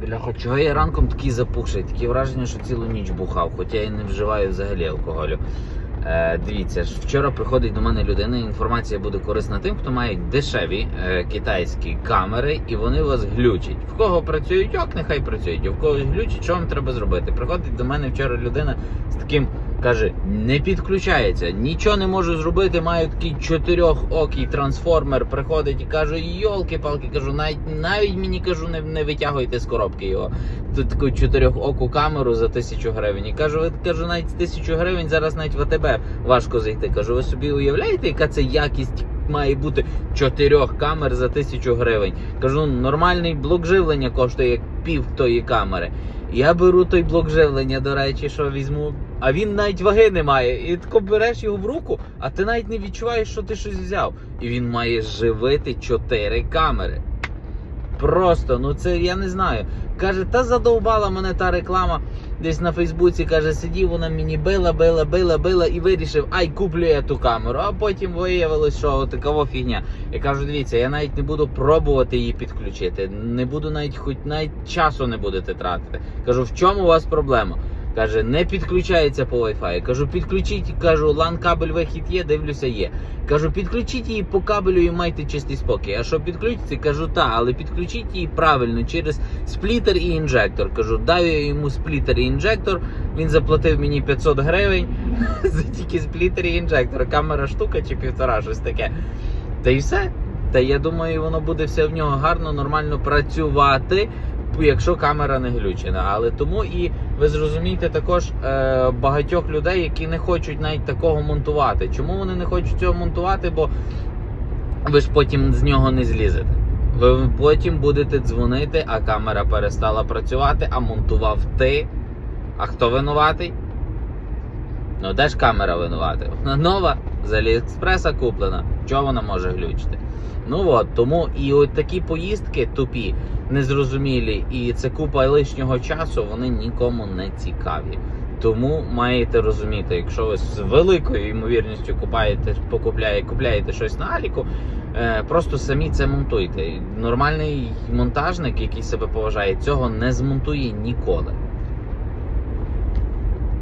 Бляха, чого я ранком такий запухший? Таке враження, що цілу ніч бухав, хоча я не вживаю взагалі алкоголю. Е, дивіться, вчора приходить до мене людина. Інформація буде корисна тим, хто має дешеві е, китайські камери, і вони вас глючать. В кого працюють ок, нехай працюють. А в когось глючить, що вам треба зробити? Приходить до мене вчора людина з таким. Каже, не підключається, нічого не можу зробити. Маю такий чотирьохокий трансформер. Приходить і каже: йолки-палки, кажу, навіть навіть мені кажу, не, не витягуйте з коробки його. Тут таку чотирьохоку камеру за тисячу гривень. І кажу, ви кажу, навіть тисячу гривень зараз навіть в АТБ важко зайти. Кажу, ви собі уявляєте, яка це якість має бути чотирьох камер за тисячу гривень. Кажу, нормальний блок живлення коштує як пів тої камери. Я беру той блок живлення, до речі, що візьму. А він навіть ваги не має. І тако береш його в руку, а ти навіть не відчуваєш, що ти щось взяв. І він має живити чотири камери. Просто, ну це я не знаю. Каже, та задовбала мене та реклама десь на Фейсбуці. Каже, сидів вона мені била, била, била, била і вирішив, ай, куплю я ту камеру. А потім виявилось, що такова фігня. Я кажу, дивіться, я навіть не буду пробувати її підключити. Не буду навіть хоч навіть часу не будете тратити. Кажу, в чому у вас проблема? Каже, не підключається по Wi-Fi. Кажу, підключіть, кажу, LAN кабель вихід є, дивлюся, є. Кажу, підключіть її по кабелю і майте чистий спокій. А що підключиться? Кажу, та, але підключіть її правильно через сплітер і інжектор. Кажу, дав я йому сплітер і інжектор. Він заплатив мені 500 гривень за тільки сплітер і інжектор. Камера штука чи півтора, щось таке. Та й все. Та я думаю, воно буде все в нього гарно, нормально працювати, якщо камера не глючена. Але тому і ви зрозумієте також е, багатьох людей, які не хочуть навіть такого монтувати. Чому вони не хочуть цього монтувати? Бо ви ж потім з нього не злізете. Ви потім будете дзвонити, а камера перестала працювати, а монтував ти. А хто винуватий? Ну, де ж камера винувата? Вона нова, з Аліекспреса куплена. Чого вона може глючити? Ну от, тому і от такі поїздки тупі, незрозумілі, і це купа лишнього часу, вони нікому не цікаві. Тому маєте розуміти, якщо ви з великою ймовірністю купаєте, покупляє, купляєте щось на Аліку, е, просто самі це монтуйте. Нормальний монтажник, який себе поважає, цього не змонтує ніколи.